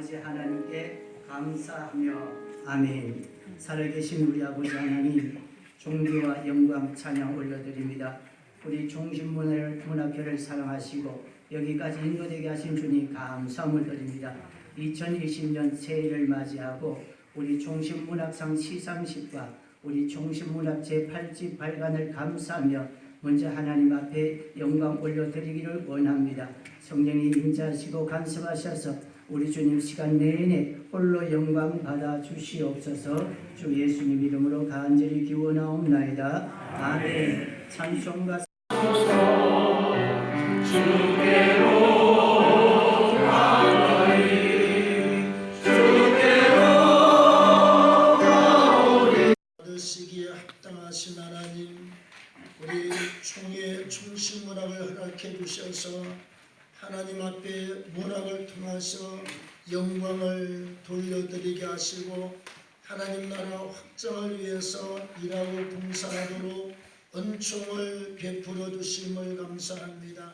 아버지 하나님께 감사하며 아멘. 살아계신 우리 아버지 하나님 존귀와 영광 찬양 올려드립니다. 우리 종신문을 문학회를 사랑하시고 여기까지 인도되게 하신 주님 감사함을 드립니다. 2020년 새해를 맞이하고 우리 종신문학상 시상식과 우리 종신문학 제8집 발간을 감사하며 먼저 하나님 앞에 영광 올려드리기를 원합니다. 성령이 임자하시고 간섭하셔서 우리 주님 시간 내내 홀로 영광 받아 주시옵소서 주 예수님 이름으로 간절히 기원하옵나이다. 아멘 찬송가 하나님 우리 총회 중심 문학을 허락해 주셔서 하나님 앞에 문학을 통해서 영광을 돌려드리게 하시고 하나님 나라 확장을 위해서 일하고 봉사하도록 은총을 베풀어 주심을 감사합니다.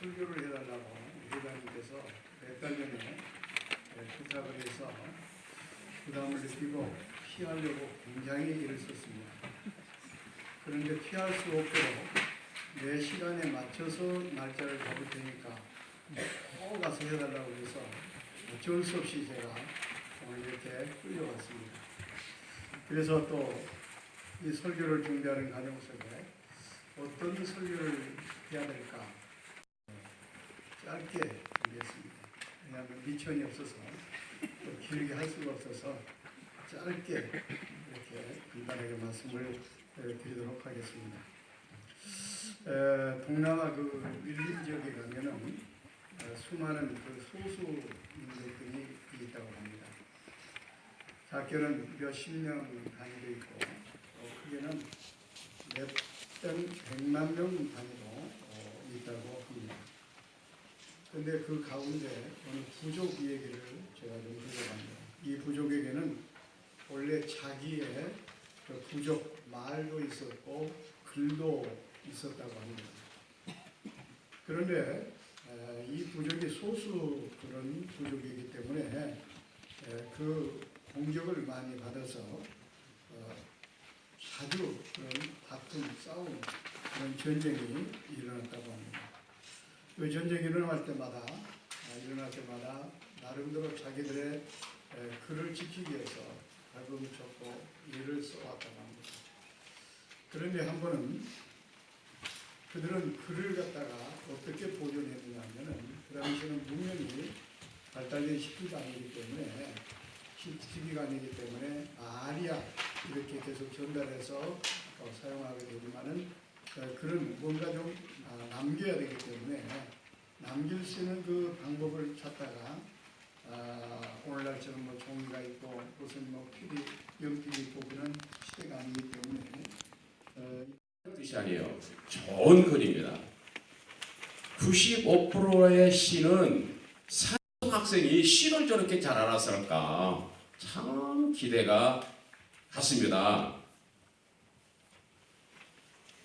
설교를 해달라고 회장님께서 몇 달 전에 부탁을 해서 부담을 느끼고 피하려고 굉장히 일을 썼습니다. 그런데 피할 수 없도록 내 시간에 맞춰서 날짜를 잡을 테니까 꼭 가서 해달라고 해서 어쩔 수 없이 제가 오늘 이렇게 끌려왔습니다. 그래서 또 이 설교를 준비하는 과정 속에 어떤 설교를 해야 될까 짧게 하겠습니다. 왜냐하면 미천이 없어서 또 길게 할 수가 없어서 짧게 이렇게 간단하게 말씀을 에, 드리도록 하겠습니다. 에, 동남아 그 밀림 지역에 가면은 에, 수많은 그 소수 민족들이 있다고 합니다. 작게는 몇십 명 단위도 있고 또 크게는 몇천 백만 명 단위로 어, 있다고 합니다. 근데 그 가운데 어느 부족 얘기를 제가 좀 들어갑니다. 이 부족에게는 원래 자기의 그 부족 말도 있었고 글도 있었다고 합니다. 그런데 에, 이 부족이 소수 그런 부족이기 때문에 에, 그 공격을 많이 받아서 어, 자주 그런 다툼, 싸움, 그런 전쟁이 일어났다고 합니다. 그 전쟁이 일어날 때마다 아, 일어날 때마다 나름대로 자기들의 에, 글을 지키기 위해서 발버둥 쳤고 일을 써왔다고 합니다. 그런데 한 번은 그들은 글을 갖다가 어떻게 보존했느냐 하면은 그 당시에는 문명이 발달된 시기가 아니기 때문에 시- 시기가 아니기 때문에 아리아 이렇게 계속 전달해서 어, 사용하게 되지만은 어, 글은 뭔가 좀 아, 남겨야 되기 때문에 남길 수 있는 그 방법을 찾다가 아, 오늘날처럼 뭐 종이가 있고 무슨 뭐 필이 연필이 있고 그런 시대가 아니기 때문에 어, 뜻이 아니에요. 좋은 글입니다. 95%의 시는 학생이 시를 저렇게 잘 알았을까? 참 기대가 갔습니다.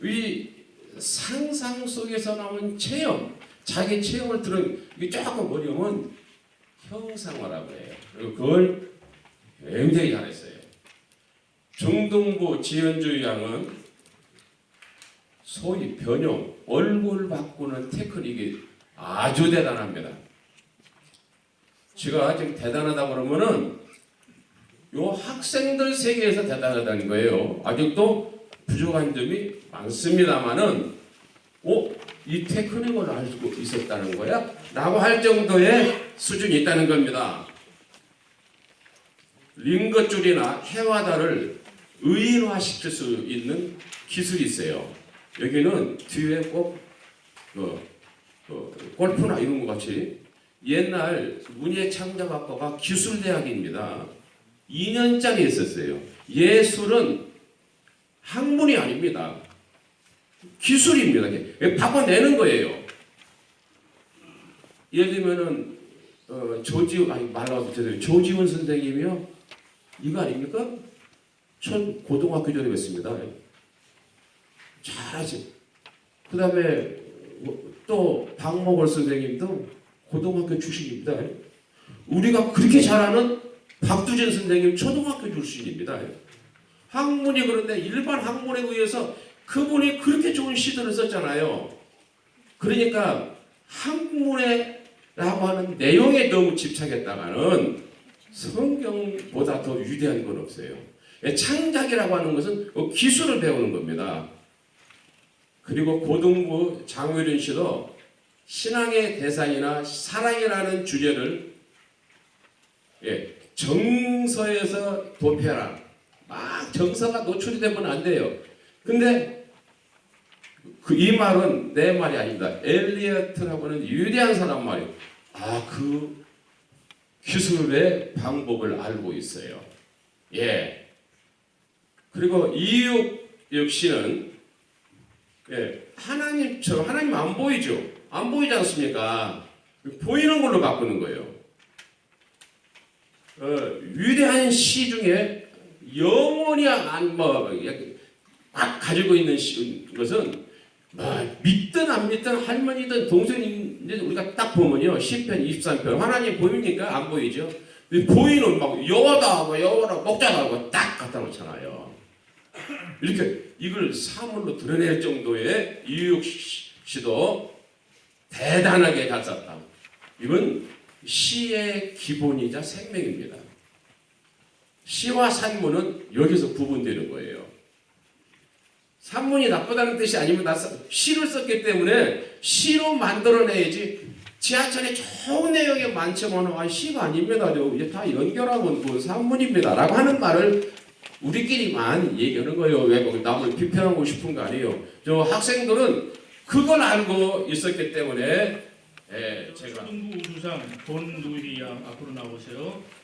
이 상상 속에서 나온 체험, 자기 체험을 들은 이게 조금 어려우면 형상화라고 해요. 그리고 그걸 굉장히 잘했어요. 정동부 지현주 양은 소위 변형, 얼굴 바꾸는 테크닉이 아주 대단합니다. 제가 지금 대단하다 그러면은 요 학생들 세계에서 대단하다는 거예요. 아직도 부족한 점이 많습니다만은, 오, 이 테크닉을 알고 있었다는 거야? 라고 할 정도의 수준이 있다는 겁니다. 링거줄이나 해와다를 의인화시킬 수 있는 기술이 있어요. 여기는 뒤에 꼭 어, 어, 골프나 이런 것 같이 옛날 문예창작학과가 기술대학입니다. 2년짜리 있었어요. 예술은 학문이 아닙니다. 기술입니다. 바꿔내는 거예요. 예를 들면은 어, 조지훈 아니 죄송해요. 조지훈 선생님이요. 이거 아닙니까? 전 고등학교 졸업했습니다. 잘하지. 그 다음에 또 박목월 선생님도 고등학교 출신입니다. 우리가 그렇게 잘하는 박두진 선생님 초등학교 출신입니다. 학문이 그런데 일반 학문에 의해서 그분이 그렇게 좋은 시들을 썼잖아요. 그러니까 학문에라고 하는 내용에 너무 집착했다가는 성경보다 더 위대한 건 없어요. 창작이라고 하는 것은 그 기술을 배우는 겁니다. 그리고 고등부 장유린 씨도 신앙의 대상이나 사랑이라는 주제를 예, 정서에서 도패라. 막 정서가 노출이 되면 안 돼요. 근데 그 이 말은 내 말이 아닙니다. 엘리어트라고 하는 위대한 사람 말이에요. 아, 그 기술의 방법을 알고 있어요. 예. 그리고 이육 역시는 예, 하나님처럼 하나님 안 보이죠? 안 보이지 않습니까? 보이는 걸로 바꾸는 거예요. 어, 위대한 시 중에 영원히 안뭐 가지고 있는 시, 것은 뭐, 믿든 안 믿든 할머니든 동생이든 우리가 딱 보면요 10편 23편 하나님 보입니까? 안 보이죠? 이 보이는 막 여와다 뭐 여와라 목자라고 딱 갖다 놓잖아요. 이렇게 이걸 사물로 드러낼 정도의 이육 씨도 대단하게 잘 썼다. 이건 시의 기본이자 생명입니다. 시와 산문은 여기서 구분되는 거예요. 산문이 나쁘다는 뜻이 아니면 나 시를 썼기 때문에 시로 만들어내야지 지하철에 좋은 내용이 많지만 아 시가 아닙니다. 저 이제 다 연결하면 그 산문입니다 라고 하는 말을 우리끼리만 얘기하는 거예요. 왜 남을 비판하고 싶은 거 아니에요. 저 학생들은 그걸 알고 있었기 때문에 예, 제가 본누이 양 앞으로 나오세요.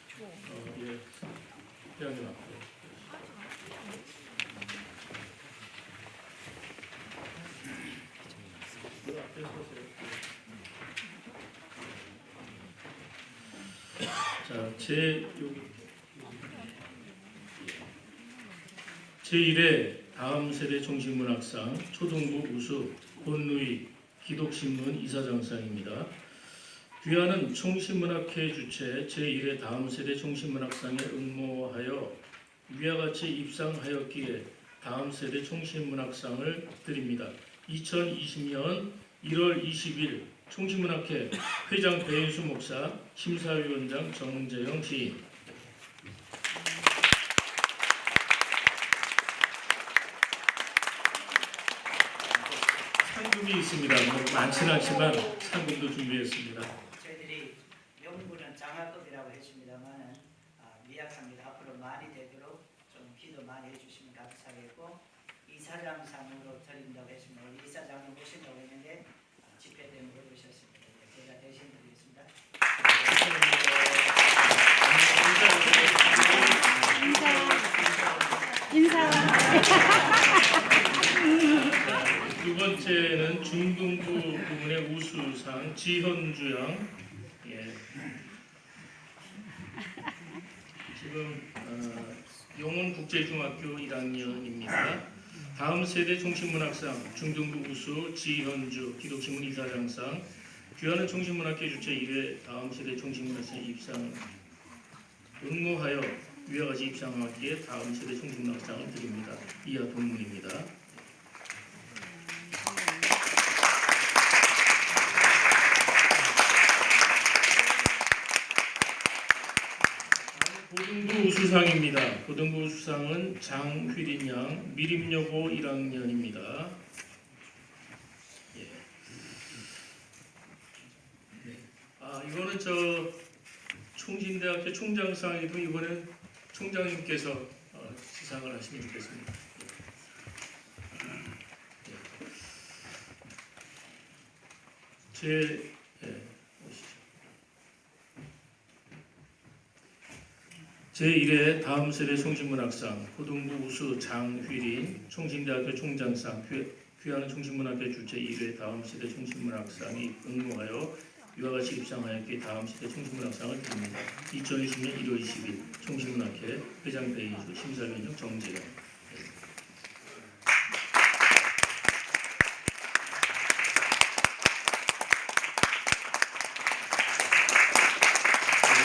자, 제 여기 제 1회 다음 세대 종신문학상 초등부 우수 본누이 기독신문 이사장상입니다. 귀하는 총신문학회 주최 제1회 다음 세대 총신문학상에 응모하여 위와 같이 입상하였기에 다음 세대 총신문학상을 드립니다. 2020년 1월 20일 총신문학회 회장 배인수 목사, 심사위원장 정재영 시인 상금이 있습니다. 뭐 많지는 않지만 상금도 준비했습니다. 장학금이라고 했습니다만은 아, 미약합니다. 앞으로 많이 되도록 좀 기도 많이 해주시면 감사하겠고 이사장상으로 드린다고 했습니다. 우리 이사장님 오신다고 했는데 아, 집회 때문에 못 오셨습니다. 네, 제가 대신 드리겠습니다. 인사. 두 번째는 중등부 부문의 우수상 지현주 양. 예. 지금 어, 용원국제중학교 1학년입니다. 다음 세대 총신문학상 중등부 우수 지현주 기독신문 이사장상 귀하는 총신문학회 주최 1회 다음 세대 총신문학상 입상 응모하여 위와 같이 입상하기에 다음 세대 총신문학상을 드립니다. 이하 동문입니다. 고등부 우 수상입니다. 고등부 우수상은 장휘린 양 미림여고 1학년입니다. 예. 네. 아 이거는 저 총진대학교 총장상이고 이번엔 총장님께서 어, 시상을 하시면 좋겠습니다. 예. 제 예, 오시죠. 제1회 다음 세대 총신문학상 고등부 우수 장휘린 총신대학교 총장상 귀- 귀하는 총신문학회 주최 1회 다음 세대 총신문학상이 응모하여 이와 같이 입상하였기에 다음 세대 총신문학상을 드립니다. 2020년 1월 20일 총신문학회 회장 배인수 심사위원장 정재영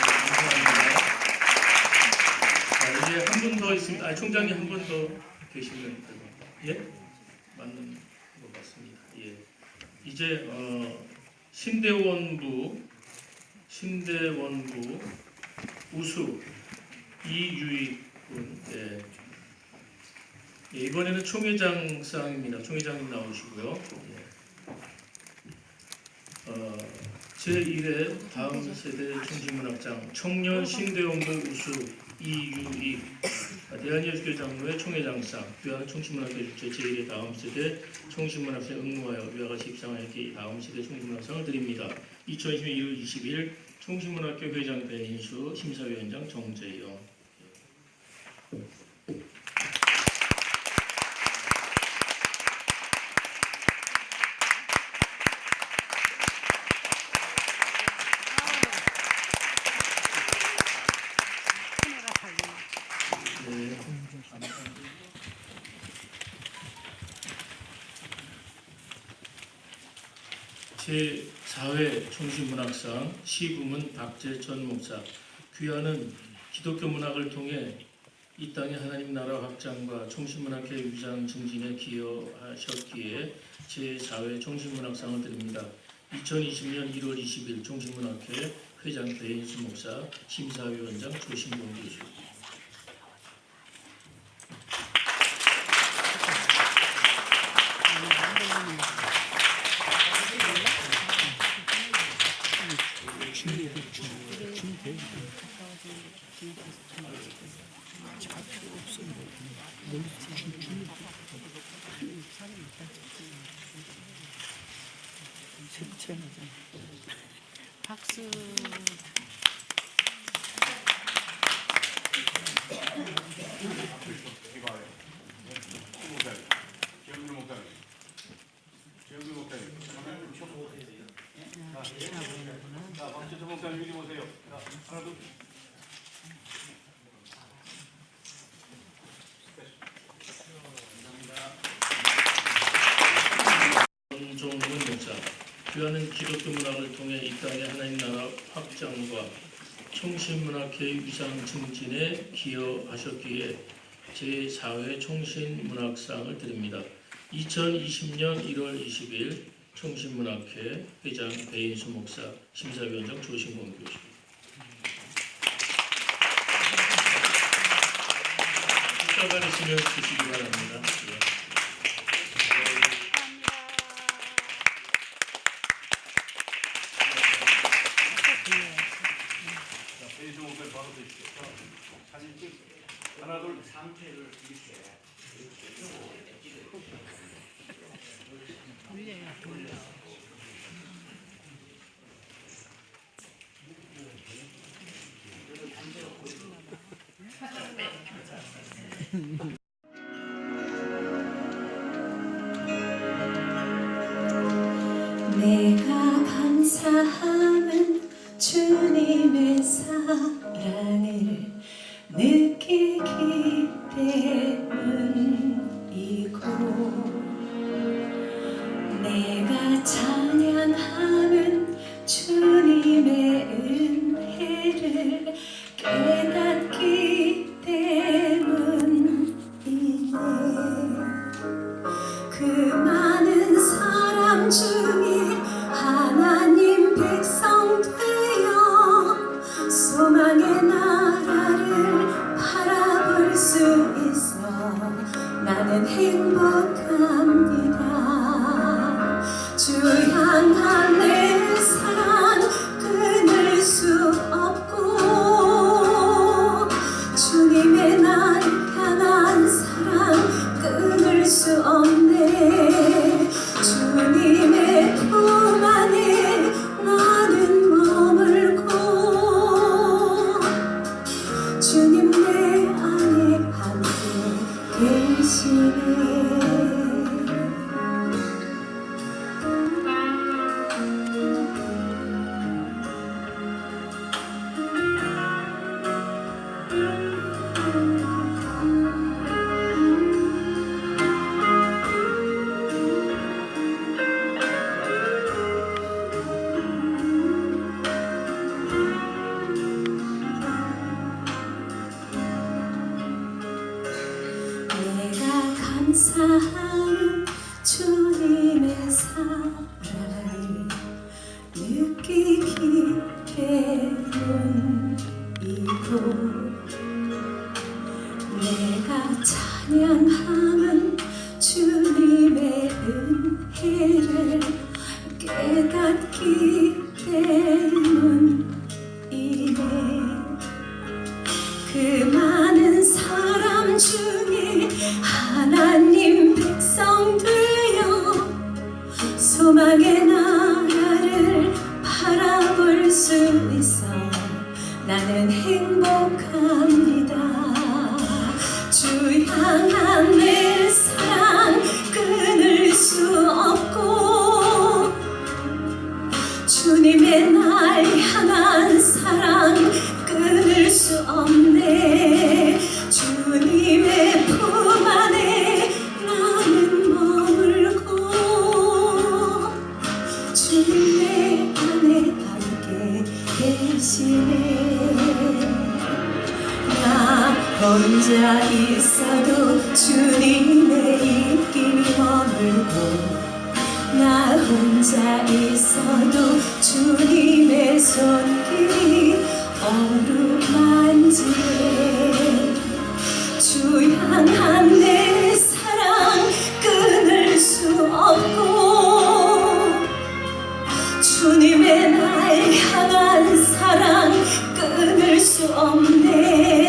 감사합니다. 자, 이제 한 분 더 있습니다. 아, 총장님 한분더 계시면. 예? 맞는 것 같습니다. 예. 이제 어, 신대원부 신대원부 우수 이유익 군 예. 예, 이번에는 총회장 상입니다. 총회장님 나오시고요. 예. 어, 제1회 다음 세대 중심문학장 청년 신대원부 우수 이유익 대한예술교 장로회 총회장상 귀하는 총신문학회 주최 제1회 다음 세대 총신문학상 응모하여 위와 같이 입상하였기 다음 세대 총신문학상을 드립니다. 2020년 1월 20일 총신문학회 회장 배인수 심사위원장 정재영 제 4회 총신문학상 시부문 박재천 목사 귀하는 기독교 문학을 통해 이 땅의 하나님 나라 확장과 총신문학회 위장 증진에 기여하셨기에 제4회 총신문학상을 드립니다. 2020년 1월 20일 총신문학회 회장 배인수 목사, 심사위원장 조신봉 교수. 정종훈 목사, 귀하는 기독교 문학을 통해 이 땅의 하나님 나라 확장과 총신문학회 위상 증진에 기여하셨기에 제4회 총신문학상을 드립니다. 2020년 1월 20일 총신문학회 회장 배인수 목사, 심사위원장 조신공 교수. 숫자가 있으면 주시기 바랍니다. 내가 감사함은 주님의 사랑 나는 행복합 깨닫기 때문이 수 없네